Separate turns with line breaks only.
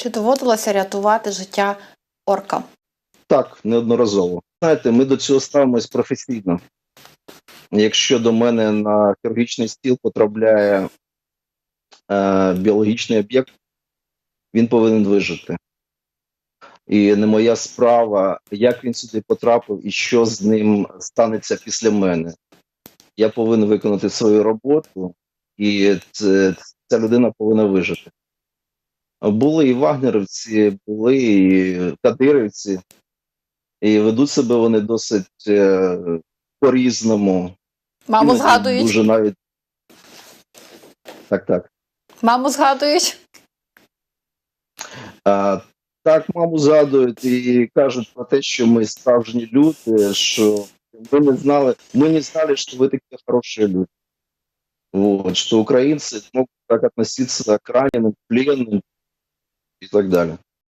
Чи доводилося рятувати життя оркам?
Так, неодноразово. Знаєте, ми до цього ставимось професійно. Якщо до мене на хірургічний стіл потрапляє е, біологічний об'єкт, він повинен вижити. І не моя справа, як він сюди потрапив і що з ним станеться після мене. Я повинен виконати свою роботу, і ця людина повинна вижити. Були і вагнерівці, були і кадирівці, і ведуть себе вони досить е, по-різному.
Маму
Іноді
згадують.
Дуже навіть. Так, так.
Маму згадують.
А, так, маму згадують і кажуть про те, що ми справжні люди, що ми не знали, ми не знали, що ви такі хороші люди. Вот, что украинцы могут так относиться к раненым, пленным и так далее.